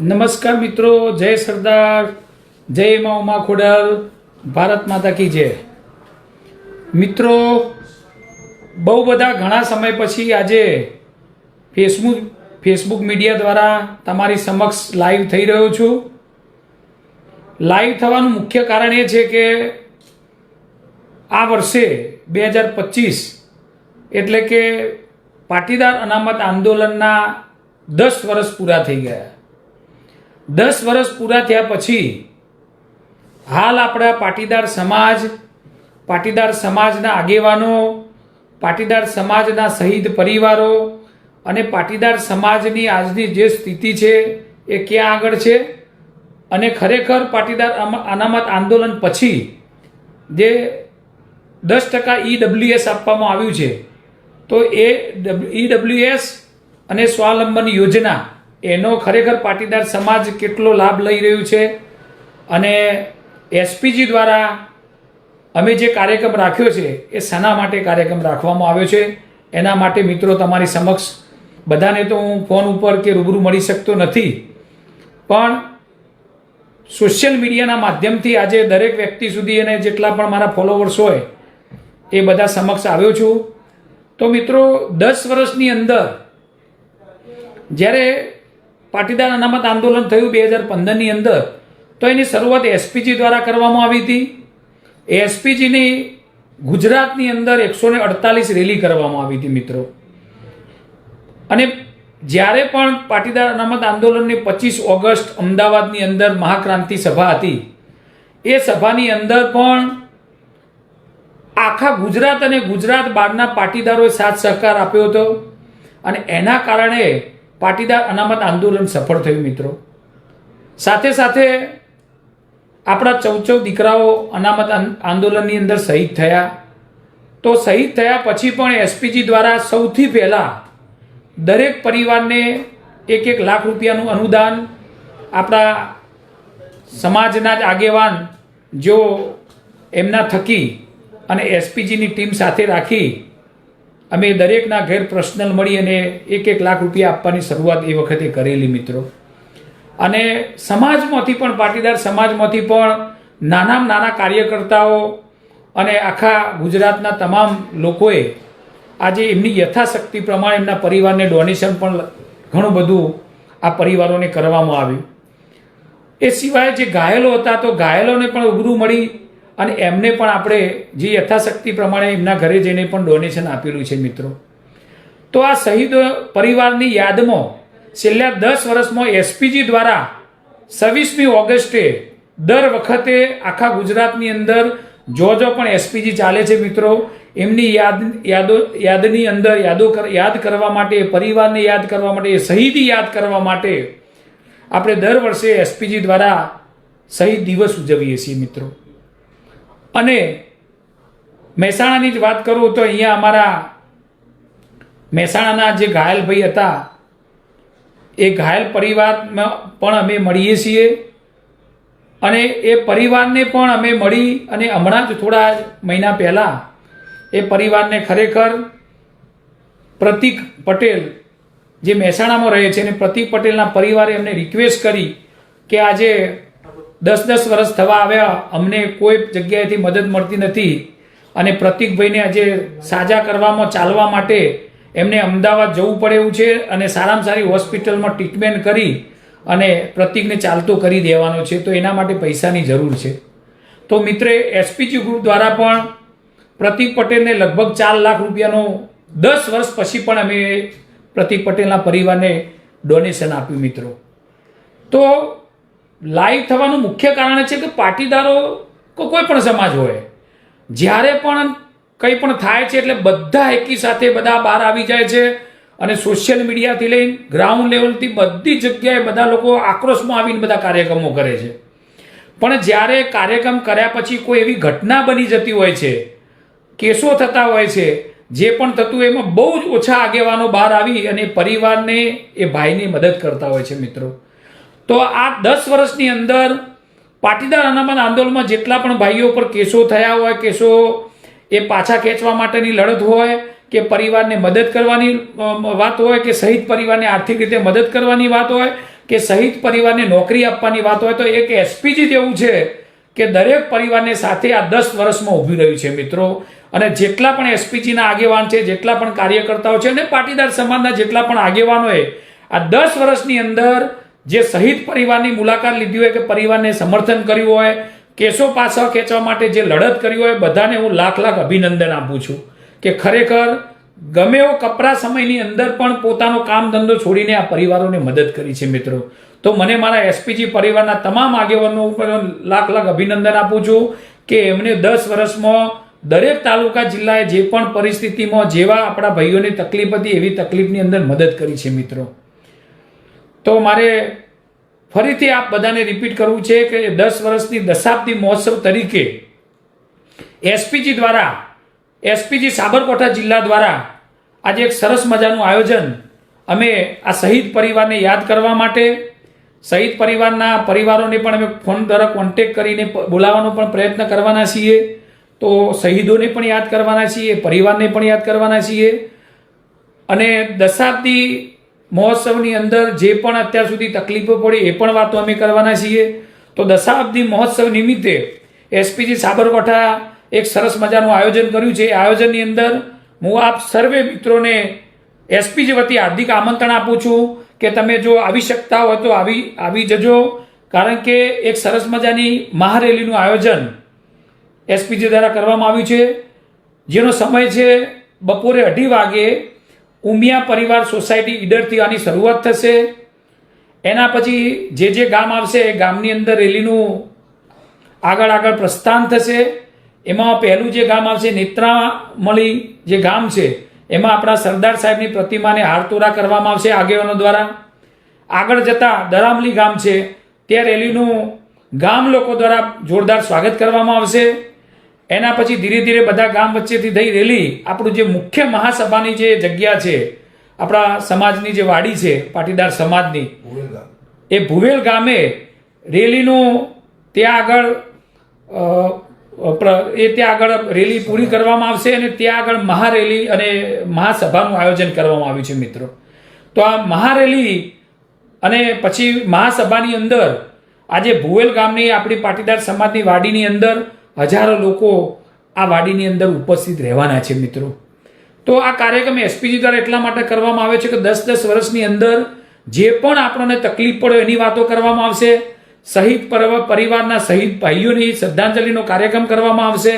નમસ્કાર મિત્રો, જય સરદાર, જય મા ઉમા ખોડલ, ભારત માતા કી જય. મિત્રો, બહુ બધા ઘણા સમય પછી આજે ફેસબુક ફેસબુક મીડિયા દ્વારા તમારી સમક્ષ લાઈવ થઈ રહ્યો છું. લાઈવ થવાનું મુખ્ય કારણ એ છે કે આ વર્ષે બે હજાર પચીસ એટલે કે પાટીદાર અનામત આંદોલનના દસ વર્ષ પૂરા થઈ ગયા. દસ વર્ષ પૂરા થયા પછી હાલ આપણા પાટીદાર સમાજ, પાટીદાર સમાજના આગેવાનો, પાટીદાર સમાજના શહીદ પરિવારો અને પાટીદાર સમાજની આજની જે સ્થિતિ છે એ ક્યાં આગળ છે? અને ખરેખર પાટીદાર અનામત આંદોલન પછી જે દસ ટકા ઈડબ્લ્યુએસ આપવામાં આવ્યું છે, તો એ ઈડબ્લ્યુએસ અને સ્વાવલંબન યોજના એનો ખરેખર પાટીદાર સમાજ કેટલો લાભ લઈ રહ્યું છે? અને એસપીજી દ્વારા અમે જે કાર્યક્રમ રાખ્યો છે, એ શાના માટે કાર્યક્રમ રાખવામાં આવ્યો છે? એના માટે મિત્રો તમારી સમક્ષ બધાને તો હું ફોન ઉપર કે રૂબરૂ મળી શકતો નથી. પણ સોશિયલ મીડિયાના માધ્યમથી આજે દરેક વ્યક્તિ સુધી અને જેટલા પણ મારા ફોલોવર્સ હોય, એ બધા સમક્ષ આવ્યો છું. તો મિત્રો, દસ વર્ષની અંદર જ્યારે પાટીદાર અનામત આંદોલન થયું બે હજાર પંદરની અંદર, તો એની શરૂઆત એસપીજી દ્વારા કરવામાં આવી હતી. એસપીજીની ગુજરાતની અંદર એકસો ને અડતાલીસ રેલી કરવામાં આવી હતી મિત્રો. અને જ્યારે પણ પાટીદાર અનામત આંદોલનની પચીસ ઓગસ્ટ અમદાવાદની અંદર મહાક્રાંતિ સભા હતી, એ સભાની અંદર પણ આખા ગુજરાત અને ગુજરાત બહારના પાટીદારોએ સાથ સહકાર આપ્યો હતો. અને એના કારણે પાટીદાર અનામત આંદોલન સફળ થયું, મિત્રો. સાથે સાથે આપણા ચૌદ ચૌદ દીકરાઓ અનામત આંદોલનની અંદર શહીદ થયા. તો શહીદ થયા પછી પણ એસપીજી દ્વારા સૌથી પહેલાં દરેક પરિવારને એક એક લાખ રૂપિયાનું અનુદાન આપણા સમાજના જ આગેવાન જો એમના થકી અને એસપીજીની ટીમ સાથે રાખી અમે દરેકના ઘેર પર્સનલ મળી અને એક એક લાખ રૂપિયા આપવાની શરૂઆત એ વખતે કરેલી મિત્રો. અને સમાજમાંથી પણ, પાટીદાર સમાજમાંથી પણ નાનામાં નાના કાર્યકર્તાઓ અને આખા ગુજરાતના તમામ લોકોએ આજે એમની યથાશક્તિ પ્રમાણે એમના પરિવારને ડોનેશન પણ ઘણું બધું આ પરિવારોને કરવામાં આવ્યું. એ સિવાય જે ઘાયલો હતા, તો ઘાયલોને પણ ઉભરું મળી અને એમને પણ આપણે જે યથાશક્તિ પ્રમાણે એમના ઘરે જઈને પણ ડોનેશન આપેલું છે મિત્રો. તો આ શહીદ પરિવારની યાદમાં છેલ્લા દસ વર્ષમાં એસપીજી દ્વારા છવ્વીસમી ઓગસ્ટે દર વખતે આખા ગુજરાતની અંદર જો જો પણ એસપીજી ચાલે છે મિત્રો, એમની યાદ, યાદો, યાદની અંદર યાદો યાદ કરવા માટે, પરિવારને યાદ કરવા માટે, શહીદી યાદ કરવા માટે આપણે દર વર્ષે એસપીજી દ્વારા શહીદ દિવસ ઉજવીએ છીએ મિત્રો. અને મહેસાણાની જ વાત કરું તો અહીંયા અમારા મહેસાણાના જે ઘાયલ ભાઈ હતા, એ ઘાયલ પરિવારમાં પણ અમે મળીએ છીએ. અને એ પરિવારને પણ અમે મળી અને હમણાં જ થોડા મહિના પહેલાં એ પરિવારને ખરેખર પ્રતિક પટેલ જે મહેસાણામાં રહે છે અને પ્રતિક પટેલના પરિવારે એમને રિક્વેસ્ટ કરી કે આજે દસ દસ વર્ષ થવા આવ્યા, અમને કોઈ જગ્યાએથી મદદ મળતી નથી. અને પ્રતિકભાઈને આજે સાજા કરવામાં, ચાલવા માટે એમને અમદાવાદ જવું પડે એવું છે અને સારામાં સારી હોસ્પિટલમાં ટ્રીટમેન્ટ કરી અને પ્રતિકને ચાલતો કરી દેવાનો છે. તો એના માટે પૈસાની જરૂર છે. તો મિત્રે એસપીજી ગ્રુપ દ્વારા પણ પ્રતિક પટેલને લગભગ ચાર લાખ રૂપિયાનો દસ વર્ષ પછી પણ અમે પ્રતિક પટેલના પરિવારને ડોનેશન આપ્યું, મિત્રો. તો લાઈવ થવાનું મુખ્ય કારણ છે કે પાટીદારો કોઈ પણ સમાજ હોય, જ્યારે પણ કંઈ પણ થાય છે એટલે બધા એકી સાથે બધા બહાર આવી જાય છે અને સોશિયલ મીડિયાથી લઈને ગ્રાઉન્ડ લેવલથી બધી જગ્યાએ બધા લોકો આક્રોશમાં આવીને બધા કાર્યક્રમો કરે છે. પણ જ્યારે કાર્યક્રમ કર્યા પછી કોઈ એવી ઘટના બની જતી હોય છે, કેસો થતા હોય છે, જે પણ થતું એમાં બહુ જ ઓછા આગેવાનો બહાર આવી અને પરિવારને એ ભાઈની મદદ કરતા હોય છે મિત્રો. તો આ દસ વર્ષની અંદર પાટીદાર અનામત આંદોલનમાં જેટલા પણ ભાઈઓ પર કેસો થયા હોય, કેસો એ પાછા ખેંચવા માટેની લડત હોય, કે પરિવારને મદદ કરવાની વાત હોય, કે શહીદ પરિવારને આર્થિક રીતે મદદ કરવાની વાત હોય, કે શહીદ પરિવારને નોકરી આપવાની વાત હોય, તો એક એસપીજી જેવું છે કે દરેક પરિવારને સાથે આ દસ વર્ષમાં ઊભી રહ્યું છે, મિત્રો. અને જેટલા પણ એસપીજીના આગેવાન છે, જેટલા પણ કાર્યકર્તાઓ છે, અને પાટીદાર સમાજના જેટલા પણ આગેવાનોએ આ દસ વર્ષની અંદર જે શહીદ પરિવારની મુલાકાત લીધી હોય કે પરિવારને સમર્થન કર્યું હોય કેસો પાછળ ખેંચવા માટે જે લડત કરી હોય, બધાને હું લાખ લાખ અભિનંદન આપું છું કે ખરેખર ગમે એવો કપરા સમયની અંદર પણ પોતાનો કામ ધંધો છોડીને આ પરિવારોને મદદ કરી છે મિત્રો. તો મને મારા એસપીજી પરિવારના તમામ આગેવાનો ઉપર લાખ લાખ અભિનંદન આપું છું કે એમને દસ વર્ષમાં દરેક તાલુકા જિલ્લાએ જે પણ પરિસ્થિતિમાં જેવા આપણા ભાઈઓને તકલીફ હતી એવી તકલીફની અંદર મદદ કરી છે મિત્રો. તો મારે ફરીથી આપ બધાને રિપીટ કરવું છે કે દસ વર્ષની દશાબ્દી મહોત્સવ તરીકે એસપીજી દ્વારા, એસપીજી સાબરકાંઠા જિલ્લા દ્વારા આજે એક સરસ મજાનું આયોજન અમે આ શહીદ પરિવારને યાદ કરવા માટે, શહીદ પરિવારના પરિવારોને પણ અમે ફોન દ્વારા કોન્ટેક કરીને બોલાવવાનો પણ પ્રયત્ન કરવાના છીએ. તો શહીદોને પણ યાદ કરવાના છીએ, પરિવારને પણ યાદ કરવાના છીએ. અને દશાબ્દી મહોત્સવની અંદર જે પણ અત્યાર સુધી તકલીફો પડી, એ પણ વાતો અમે કરવાના છીએ. તો દશાબ્દી મહોત્સવ નિમિત્તે એસપીજી સાબરકાંઠા એક સરસ મજાનું આયોજન કર્યું છે. એ આયોજનની અંદર હું આપ સર્વે મિત્રોને એસપીજી વતી હાર્દિક આમંત્રણ આપું છું કે તમે જો આવી શકતા હોય તો આવી આવી જજો. કારણ કે એક સરસ મજાની મહારેલીનું આયોજન એસપીજી દ્વારા કરવામાં આવ્યું છે. જેનો સમય છે બપોરે અઢી વાગે ઉમિયા પરિવાર સોસાયટી ઈડરથી આની શરૂઆત થશે. એના પછી જે જે ગામ આવશે, એ ગામની અંદર રેલીનું આગળ આગળ પ્રસ્થાન થશે. એમાં પહેલું જે ગામ આવશે, નેત્રામળી જે ગામ છે, એમાં આપણા સરદાર સાહેબની પ્રતિમાને હારતોરા કરવામાં આવશે આગેવાનો દ્વારા. આગળ જતા દરામલી ગામ છે, ત્યાં રેલીનું ગામ લોકો દ્વારા જોરદાર સ્વાગત કરવામાં આવશે. એના પછી ધીરે ધીરે બધા ગામ વચ્ચેથી થઈ રેલી. આપણું જે મુખ્ય મહાસભાની જે જગ્યા છે આપણા સમાજની જે વાડી છે પાટીદાર સમાજની એ ભુવેલ ગામે રેલીનું ત્યાં આગળ એ ત્યાં આગળ રેલી પૂરી કરવામાં આવશે અને ત્યાં આગળ મહારેલી અને મહાસભાનું આયોજન કરવામાં આવ્યું છે મિત્રો. તો આ મહારેલી અને પછી મહાસભાની અંદર આજે ભુવેલ ગામની આપણી પાટીદાર સમાજની વાડીની અંદર હજારો લોકો આ વાડીની અંદર ઉપસ્થિત રહેવાના છે મિત્રો. તો આ કાર્યક્રમ એસપીજી દ્વારા એટલા માટે કરવામાં આવે છે કે દસ દસ વર્ષની અંદર જે પણ આપણને તકલીફ પડે એની વાતો કરવામાં આવશે. શહીદ પર્વ પરિવારના શહીદ ભાઈઓની શ્રદ્ધાંજલિનો કાર્યક્રમ કરવામાં આવશે.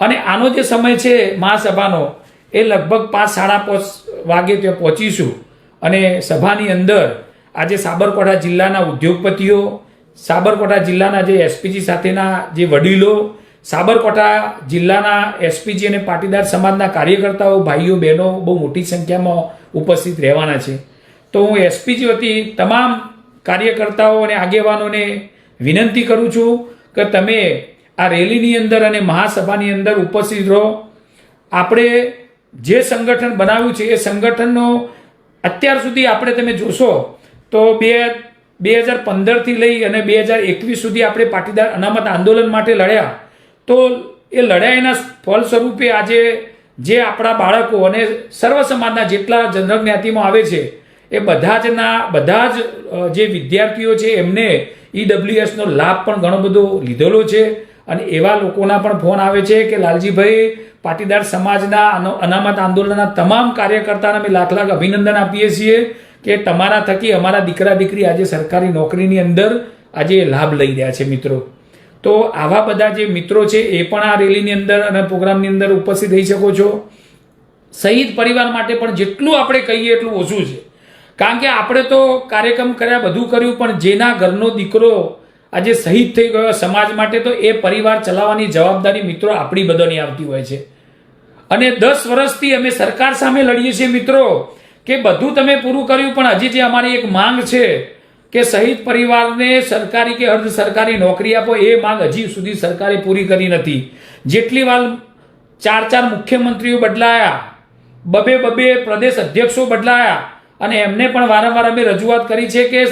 અને આનો જે સમય છે મહાસભાનો, એ લગભગ પાંચ, સાડા પાંચ વાગે ત્યાં પહોંચીશું. અને સભાની અંદર આજે સાબરકાંઠા જિલ્લાના ઉદ્યોગપતિઓ સાબરકાંઠા જિલ્લાના જે એસપીજી સાથેના જે વડીલો, સાબરકાંઠા જિલ્લાના એસપીજી અને પાટીદાર સમાજના કાર્યકર્તાઓ, ભાઈઓ, બહેનો બહુ મોટી સંખ્યામાં ઉપસ્થિત રહેવાના છે. તો હું એસપીજી વતી તમામ કાર્યકર્તાઓ અને આગેવાનોને વિનંતી કરું છું કે તમે આ રેલીની અંદર અને મહાસભાની અંદર ઉપસ્થિત રહો. આપણે જે સંગઠન બનાવ્યું છે એ સંગઠનનો અત્યાર સુધી આપણે તમે જોશો તો બે બે હજાર પંદરથી લઈ અને બે હજાર એકવીસ સુધી આપણે પાટીદાર અનામત આંદોલન માટે લડ્યા. તો એ લડાઈના ફળ સ્વરૂપે આજે જે આપણા બાળકો અને સર્વ સમાજના જેટલા જનરલ જ્ઞાતિમાં આવે છે, એ બધા જના બધા જ જે વિદ્યાર્થીઓ છે, એમને ઈડબ્લ્યુએસનો લાભ પણ ઘણો બધો લીધેલો છે. અને એવા લોકોના પણ ફોન આવે છે કે, લાલજીભાઈ, પાટીદાર સમાજના અનામત આંદોલનના તમામ કાર્યકર્તાને અમે લાખ લાખ અભિનંદન આપીએ છીએ. કે તમારા થકી અમારા દીકરા દીકરી આજે સરકારી નોકરીની અંદર આજે લાભ લઈ રહ્યા છે મિત્રો. તો આવા બધા જે મિત્રો છે એ પણ આ રેલીની અંદર અને પ્રોગ્રામની અંદર ઉપસ્થિત થઈ શકો છો. શહીદ પરિવાર માટે પણ જેટલું આપણે કહીએ એટલું ઓછું છે. કારણ કે આપણે તો કાર્યક્રમ કર્યા બધું કર્યું, પણ જેના ઘરનો દીકરો આજે શહીદ થઈ ગયો સમાજ માટે, તો એ પરિવાર ચલાવવાની જવાબદારી મિત્રો આપણી બધાની આવતી હોય છે. અને દસ વર્ષથી અમે સરકાર સામે લડીએ છીએ મિત્રો. કે બધું તમે પૂરું કર્યું, પણ હજી જે અમારી એક માંગ છે કે શહીદ પરિવારને સરકારી કે અર્ધ સરકારી નોકરી આપો, એ માંગ હજી સુધી સરકારે પૂરી કરી નથી. જેટલી વાર ચાર ચાર મુખ્યમંત્રીઓ બદલાયા, બબે બબે પ્રદેશ અધ્યક્ષો બદલાયા, અને એમને પણ વારંવાર અમે રજૂઆત કરી છે કે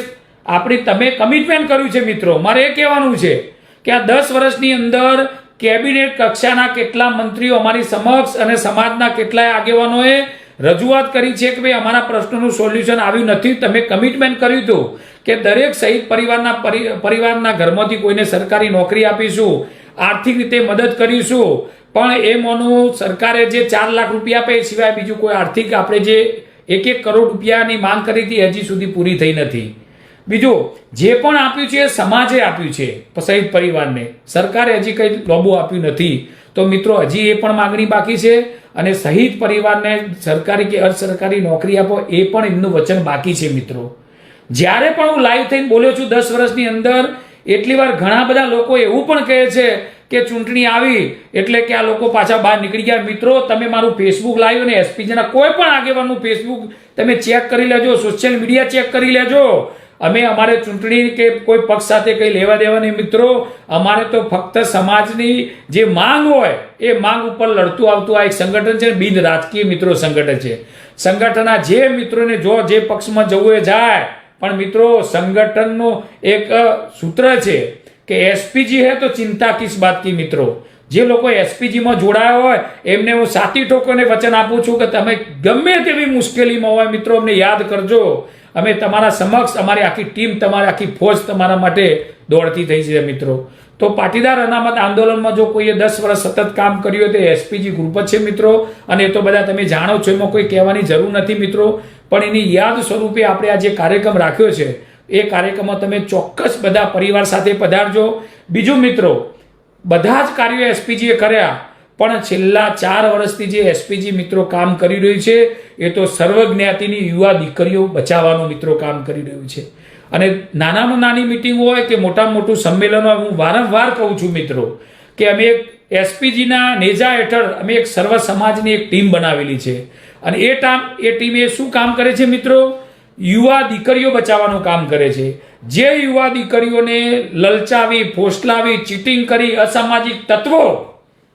આપણી તમે કમિટમેન્ટ કર્યું છે મિત્રો. મારે એ કહેવાનું છે કે આ દસ વર્ષની અંદર કેબિનેટ કક્ષાના કેટલા મંત્રીઓ અમારી સમક્ષ અને સમાજના કેટલાય આગેવાનોએ રજૂઆત કરી છે કે ભાઈ અમારા પ્રશ્નોનું સોલ્યુશન આવ્યું નથી. તમે કમિટમેન્ટ કર્યું હતું કે દરેક શહીદ પરિવારના પરી- પરિવારના ઘરમાંથી કોઈને સરકારી નોકરી આપીશું, આર્થિક રીતે મદદ કરીશું, પણ એ મોનું સરકારે જે ચાર લાખ રૂપિયા આપે સિવાય બીજું કોઈ આર્થિક આપણે જે એક એક કરોડ રૂપિયાની માંગ કરી હતી, હજી સુધી પૂરી થઈ નથી. બીજું, જે પણ આપ્યું છે એ સમાજે આપ્યું છે શહીદ પરિવારને. સરકારે હજી કંઈ લોબો આપ્યું નથી. તો મિત્રો, હજી એ પણ માગણી બાકી છે. અને શહીદ પરિવારને સરકારી કે અર્ધ સરકારી નોકરી આપો, એ પણ એમનું વચન બાકી છે મિત્રો. જ્યારે પણ હું લાઈવ થઈને બોલ્યો છું દસ વર્ષની અંદર, એટલી વાર ઘણા બધા લોકો એવું પણ કહે છે કે ચૂંટણી આવી, એટલે કે આ લોકો પાછા બહાર નીકળી ગયા. મિત્રો, તમે મારું ફેસબુક લાવ્યું ને એસપીજીના કોઈ પણ આગેવાનનું ફેસબુક તમે ચેક કરી લેજો સોશિયલ મીડિયા ચેક કરી લેજો. અમે અમારે ચૂંટણી કે કોઈ પક્ષ સાથે કંઈ લેવા દેવા નહીં મિત્રો, અમારે તો ફક્ત સમાજની જે માંગ હોય, એ માંગ ઉપર લડતું આવતું આ એક સંગઠન છે, બિન રાજકીય મિત્રો સંગઠન છે. સંગઠનના જે મિત્રોને જો જે પક્ષમાં જવું એ જાય, પણ મિત્રો, સંગઠનનું એક સૂત્ર છે કે એસપીજી હે તો ચિંતા કિસ બાત કી મિત્રો. જે લોકો એસપીજીમાં જોડાયા હોય, એમને હું સાતી ઠોકોને વચન આપું છું કે તમે ગમે તેવી મુશ્કેલીમાં હોય મિત્રો, અમને યાદ કરજો. અમે તમારા સમક્ષ, અમારી આખી ટીમ, તમારી આખી ફોજ તમારા માટે દોડતી થઈ છે મિત્રો. તો પાટીદાર અનામત આંદોલનમાં જો કોઈએ દસ વર્ષ સતત કામ કર્યું હોય તો એસપીજી ગ્રુપ જ છે મિત્રો. અને એ તો બધા તમે જાણો છો, એમાં કોઈ કહેવાની જરૂર નથી મિત્રો. પણ એની યાદ સ્વરૂપે આપણે આ જે કાર્યક્રમ રાખ્યો છે, એ કાર્યક્રમમાં તમે ચોક્કસ બધા પરિવાર સાથે પધારજો. બીજું મિત્રો, બધા જ કાર્યો એસપીજીએ કર્યા. પણ છેલ્લા ચાર વર્ષથી જે એસપીજી મિત્રો કામ કરી રહ્યું છે, એ તો સર્વજ્ઞાતિની યુવા દીકરીઓ બચાવવાનું મિત્રો કામ કરી રહ્યું છે. અને નાનામાં નાની મિટિંગ હોય કે મોટામાં મોટું સંમેલન હોય, હું વારંવાર કહું છું મિત્રો, કે અમે એક એસપીજીના નેજા હેઠળ અમે એક સર્વ સમાજની એક ટીમ બનાવેલી છે. અને એ ટામ, એ ટીમ શું કામ કરે છે મિત્રો? યુવા દીકરીઓ બચાવવાનું કામ કરે છે. જે યુવા દીકરીઓને લલચાવી, ફોસલાવી, ચીટિંગ કરી અસામાજિક તત્વો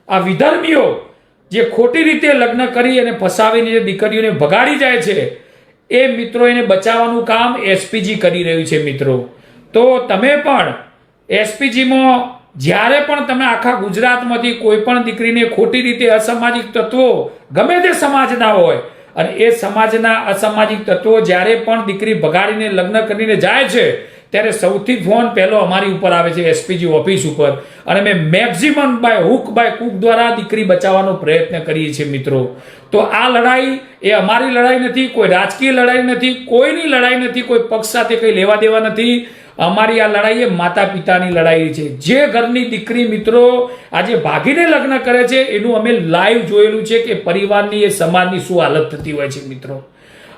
આ વિધર્મીઓ જે ખોટી રીતે લગ્ન કરી અને ફસાવીને જે દીકરીઓને ભગાડી જાય છે, એ મિત્રો એને બચાવવાનું કામ એસપીજી કરી રહ્યું છે મિત્રો. તો તમે પણ એસપીજીમાં જ્યારે પણ તમે આખા ગુજરાતમાંથી કોઈ પણ દીકરીને ખોટી રીતે અસામાજિક તત્વો, ગમે તે સમાજના હોય, અને એ સમાજના અસામાજિક તત્વો જ્યારે પણ દીકરી ભગાડીને લગ્ન કરીને જાય છે ત્યારે સૌથી ફોન પહેલો અમારી ઉપર આવે છે એસપીજી ઓફિસ ઉપર. અને મેં maximum by hook by Cook દ્વારા દીકરી બચાવવાનો પ્રયત્ન કરીએ છીએ મિત્રો. તો આ લડાઈ એ અમારી લડાઈ નથી, કોઈ રાજકીય લડાઈ નથી, કોઈની લડાઈ નથી, કોઈ પક્ષ સાથે કંઈ લેવા દેવા નથી. અમારી આ લડાઈ એ માતા પિતાની લડાઈ છે. જે ઘરની દીકરી મિત્રો આજે ભાગીને લગ્ન કરે છે, એનું અમે લાઈવ જોયેલું છે કે પરિવારની એ સમાજની શું હાલત થતી હોય છે મિત્રો.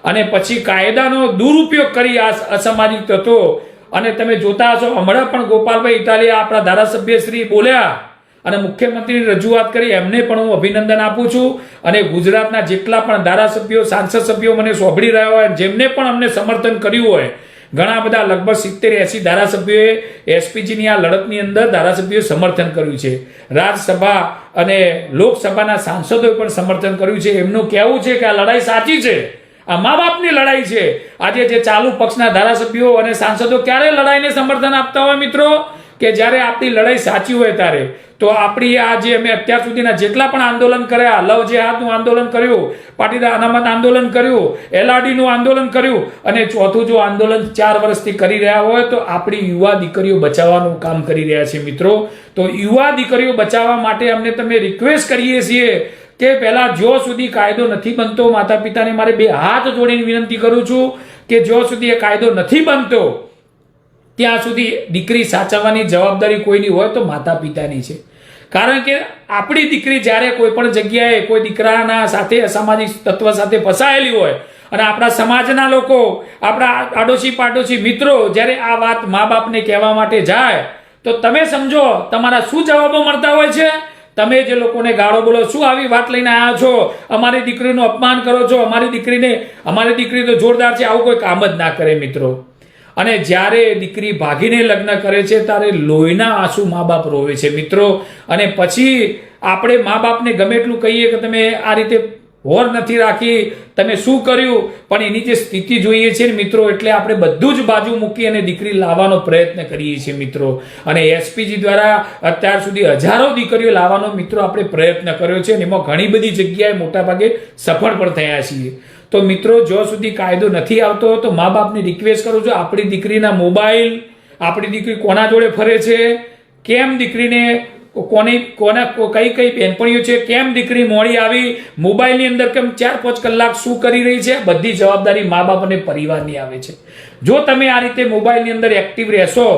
અને પછી કાયદાનો દુરુપયોગ કરી આ અસામાજિક તત્વો અને તમે જોતા હશો, હમણાં પણ ગોપાલભાઈ ઇટાલિયા આપણા ધારાસભ્ય શ્રી બોલ્યા. અને મુખ્યમંત્રીની રજૂઆત કરી, એમને પણ હું અભિનંદન આપું છું. અને ગુજરાતના જેટલા પણ ધારાસભ્યો સાંસદ સભ્યો મને સોંભળી રહ્યા હોય, જેમને પણ અમને સમર્થન કર્યું હોય, ઘણા બધા લગભગ સિત્તેર એસી ધારાસભ્યોએ એસપીજીની આ લડતની અંદર ધારાસભ્યોએ સમર્થન કર્યું છે. રાજ્યસભા અને લોકસભાના સાંસદોએ પણ સમર્થન કર્યું છે. એમનું કહેવું છે કે આ લડાઈ સાચી છે. આ મા બાપની લડાઈ છે. આજે જે ચાલુ પક્ષના ધારાસભ્યો અને સાંસદો ક્યારે લડાઈને સમર્થન આપતા હોય મિત્રો, કે જ્યારે આપણી લડાઈ સાચી હોય ત્યારે. તો આપણી આ જે અમે અત્યાર સુધીના જેટલા પણ આંદોલન કર્યા, લવ જેહાદનું આંદોલન કર્યું, પાટીદાર અનામત આંદોલન કર્યું, એલઆરડીનું આંદોલન કર્યું, અને ચોથું જો આંદોલન ચાર વર્ષથી કરી રહ્યા હોય, તો આપણી યુવા દીકરીઓ બચાવવાનું કામ કરી રહ્યા છે મિત્રો. તો યુવા દીકરીઓ બચાવવા માટે અમને તમે રિક્વેસ્ટ કરીએ છીએ કે પહેલા જો સુધી કાયદો નથી બનતો માતા પિતાને મારે બે હાથ જોડીને વિનંતી કરું છું કે જો સુધી એ કાયદો નથી બનતો, ત્યાં સુધી દીકરી સાચવવાની જવાબદારી કોઈની હોય તો માતા પિતાની છે. કારણ કે આપણી દીકરી જ્યારે કોઈ પણ જગ્યાએ કોઈ દીકરાના સાથે અસામાજિક તત્વ સાથે ફસાયેલી હોય અને આપણા સમાજના લોકો, આપણા આડોશી પાડોશી મિત્રો જ્યારે આ વાત મા બાપને કહેવા માટે જાય, તો તમે સમજો તમારા શું જવાબો મળતા હોય છે? તમે જે લોકોને ગાળો બોલો, શું આવી વાત લઈને આવ્યા છો? અમારી દીકરીનું અપમાન કરો છો. અમારી દીકરીને, અમારી દીકરી તો જોરદાર છે, આવું કોઈ કામ જ ના કરે મિત્રો. અને જ્યારે દીકરી ભાગીને લગ્ન કરે છે, ત્યારે લોહીના આંસુ મા બાપ રોવે છે મિત્રો. અને પછી આપણે મા બાપને ગમે એટલું કહીએ કે તમે આ રીતે હોર નથી રાખી, તમે શું કર્યું? પણ એની જે સ્થિતિ જોઈએ છે મિત્રો, એટલે આપણે બધું જ બાજુ મૂકી અને દીકરી લાવવાનો પ્રયત્ન કરીએ છીએ મિત્રો. અને એસપીજી દ્વારા અત્યાર સુધી હજારો દીકરીઓ લાવવાનો મિત્રો આપણે પ્રયત્ન કર્યો છે અને એમાં ઘણી બધી જગ્યાએ મોટાભાગે સફળ પણ થયા છીએ. તો મિત્રો, જો સુધી કાયદો નથી આવતો, તો મા બાપને રિક્વેસ્ટ કરું છું, આપણી દીકરીના મોબાઈલ આપણી દીકરી કોના જોડે ફરે છે? કેમ દીકરીને કોની કોના કઈ કઈ બહેનપણીઓ છે? કેમ દીકરી મોડી આવી? મોબાઈલની અંદર કેમ ચાર પાંચ કલાક શું કરી રહી છે? બધી જવાબદારી મા બાપ અને પરિવારની આવે છે. જો તમે આ રીતે મોબાઈલની અંદર એક્ટિવ રહેશો,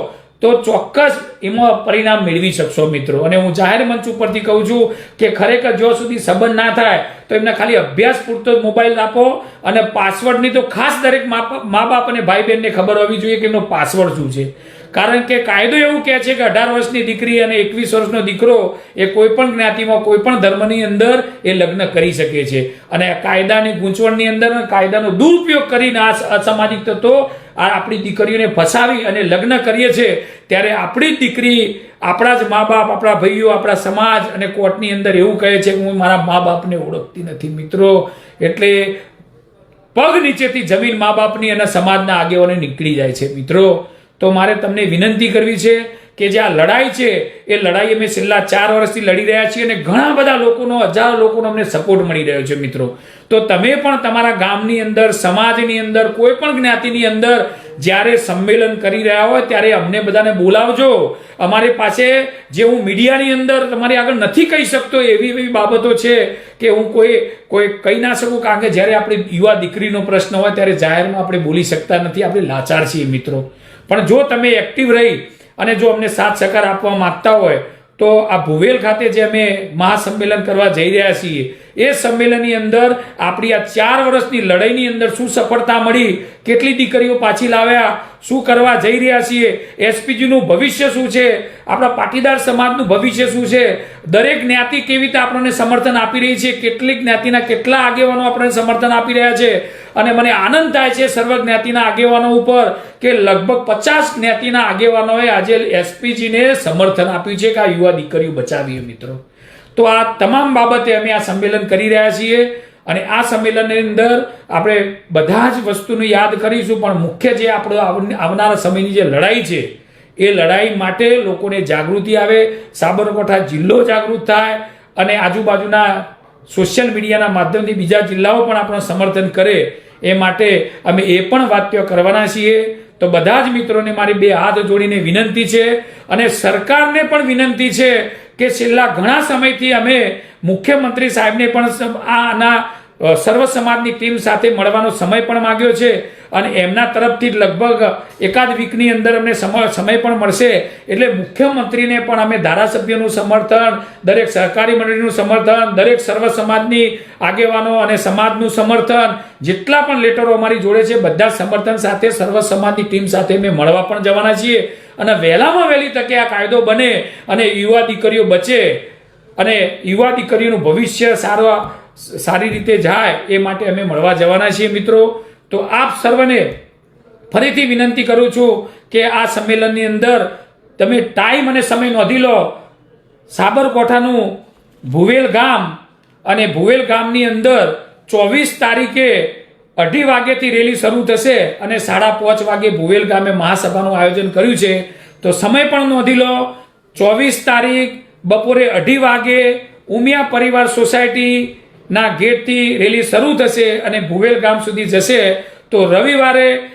તો ચોક્કસ એમાં પરિણામ મેળવી શકશો મિત્રો. અને હું જાહેર મંચ ઉપરથી કહું છું કે ખરેખર જો સુધી સંબંધ ના થાય, તો એમને ખાલી અભ્યાસ પૂરતો મોબાઈલ આપો અને પાસવર્ડની તો ખાસ દરેક મા બાપ અને ભાઈ બહેનને ખબર હોવી જોઈએ કે એમનો પાસવર્ડ શું છે. કારણ કે કાયદો એવું કહે છે કે અઢાર વર્ષની દીકરી અને એકવીસ વર્ષનો દીકરો એ કોઈપણ જ્ઞાતિમાં, કોઈપણ ધર્મની અંદર એ લગ્ન કરી શકે છે. અને કાયદાની ગૂંચવણની અંદર કાયદાનો દુરુપયોગ કરીને આ અસામાજિક તત્વો આ આપણી દીકરીઓને ફસાવી અને લગ્ન કરીએ છીએ ત્યારે આપણી દીકરી આપણા જ મા બાપ આપણા ભાઈઓ, આપણા સમાજ અને કોર્ટની અંદર એવું કહે છે કે હું મારા મા બાપને ઓળખતી નથી મિત્રો. એટલે પગ નીચેથી જમીન મા બાપની અને સમાજના આગેવાનો નીકળી જાય છે મિત્રો. તો મારે તમને વિનંતી કરવી છે કે જે આ લડાઈ છે, એ લડાઈ અમે છેલ્લા ચાર વર્ષથી લડી રહ્યા છીએ અને ઘણા બધા લોકોનો, હજારો લોકોનો અમને સપોર્ટ મળી રહ્યો છે મિત્રો. તો તમે પણ તમારા ગામની અંદર, સમાજની અંદર, કોઈ પણ જ્ઞાતિની અંદર જ્યારે સંમેલન કરી રહ્યા હોય ત્યારે અમને બધાને બોલાવજો. અમારી પાસે જે હું મીડિયાની અંદર તમારી આગળ નથી કહી શકતો એવી એવી બાબતો છે કે હું કોઈ કોઈ કહી ના શકું. કારણ કે જ્યારે આપણી યુવા દીકરીનો પ્રશ્ન હોય ત્યારે જાહેરમાં આપણે બોલી શકતા નથી. આપણે લાચાર છીએ મિત્રો. પણ જો તમે એક્ટિવ રહી અને જો અમને સાથ સહકાર આપવા માગતા હોય, તો આ ભુવેલ ખાતે જે અમે મહાસંમેલન કરવા જઈ રહ્યા છીએ, એ સંમેલનની અંદર આપણી આ ચાર વર્ષની લડાઈની અંદર શું સફળતા મળી, કેટલી દીકરીઓ પાછી લાવ્યા શું કરવા જઈ રહ્યા છીએ? એસપીજીનું ભવિષ્ય શું છે? આપણા પાટીદાર સમાજનું ભવિષ્ય શું છે? દરેક જ્ઞાતિ કેવી રીતે આપણને સમર્થન આપી રહી છે? કેટલી જ્ઞાતિના કેટલા આગેવાનો આપણને સમર્થન આપી રહ્યા છે? અને મને આનંદ થાય છે સર્વ જ્ઞાતિના આગેવાનો ઉપર કે લગભગ પચાસ જ્ઞાતિના આગેવાનોએ આજે એસપીજીને સમર્થન આપ્યું છે કે આ યુવા દીકરીઓ બચાવીએ મિત્રો. તો આ તમામ બાબતે અમે આ સંમેલન કરી રહ્યા છીએ. અને આ સંમેલનની અંદર આપણે બધા જ વસ્તુનું યાદ કરીશું, પણ મુખ્ય જે આપણો આવનારા સમયની જે લડાઈ છે, એ લડાઈ માટે લોકોને જાગૃતિ આવે, સાબરકાંઠા જિલ્લો જાગૃત થાય, અને આજુબાજુના સોશિયલ મીડિયાના માધ્યમથી બીજા જિલ્લાઓ પણ આપણું સમર્થન કરે, એ માટે અમે એ પણ વાત્ય કરવાના છીએ. તો બધા જ મિત્રોને મારી બે હાથ જોડીને વિનંતી છે, અને સરકારને પણ વિનંતી છે કે છેલ્લા ઘણા સમયથી અમે મુખ્યમંત્રી સાહેબને પણ આના સર્વ સમાજની ટીમ સાથે મળવાનો સમય પણ માંગ્યો છે અને એમના તરફથી લગભગ એકાદ વીકની અંદર અમને સમ- સમય પણ મળશે. એટલે મુખ્યમંત્રીને પણ અમે ધારાસભ્યનું સમર્થન, દરેક સહકારી મંડળીનું સમર્થન, દરેક સર્વ સમાજની આગેવાનો અને સમાજનું સમર્થન, જેટલા પણ લેટરો અમારી જોડે છે, બધા સમર્થન સાથે સર્વ સમાજની ટીમ સાથે અમે મળવા પણ જવાના છીએ. અને વહેલામાં વહેલી તકે આ કાયદો બને અને યુવા દીકરીઓ બચે અને યુવા દીકરીઓનું ભવિષ્ય સારો સારી રીતે જાય એ માટે અમે મળવા જવાના છીએ મિત્રો. તો આપ સર્વને ફરીથી વિનંતી કરું છું કે આ સંમેલનની અંદર તમે ટાઈમ અને સમય નોંધી લો. સાબરકોઠાનું ભુવેલ ગામ અને ભુવેલ ગામની અંદર ચોવીસ તારીખે અઢી વાગ્યાથી રેલી શરૂ થશે અને સાડા પાંચ વાગે ભુવેલ ગામે મહાસભાનું આયોજન કર્યું છે. તો સમય પણ નોંધી લો. ચોવીસ તારીખ બપોરે અઢી વાગે ઉમિયા પરિવાર સોસાયટીના ગેટથી રેલી શરૂ થશે અને ભુવેલ ગામ સુધી જશે, તો રવિવારે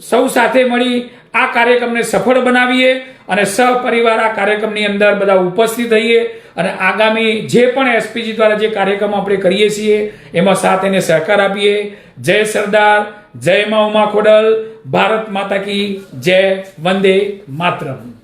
સૌ સાથે મળી આ કાર્યક્રમને સફળ બનાવીએ અને સહપરિવાર આ કાર્યક્રમની અંદર બધા ઉપસ્થિત રહીએ અને આગામી જે પણ એસપીજી દ્વારા જે કાર્યક્રમ આપણે કરીએ છીએ, એમાં સાથ એને સહકાર આપીએ. જય સરદાર, જય મા ઉમા ખોડલ, ભારત માતા કી જય, વંદે માતરમ.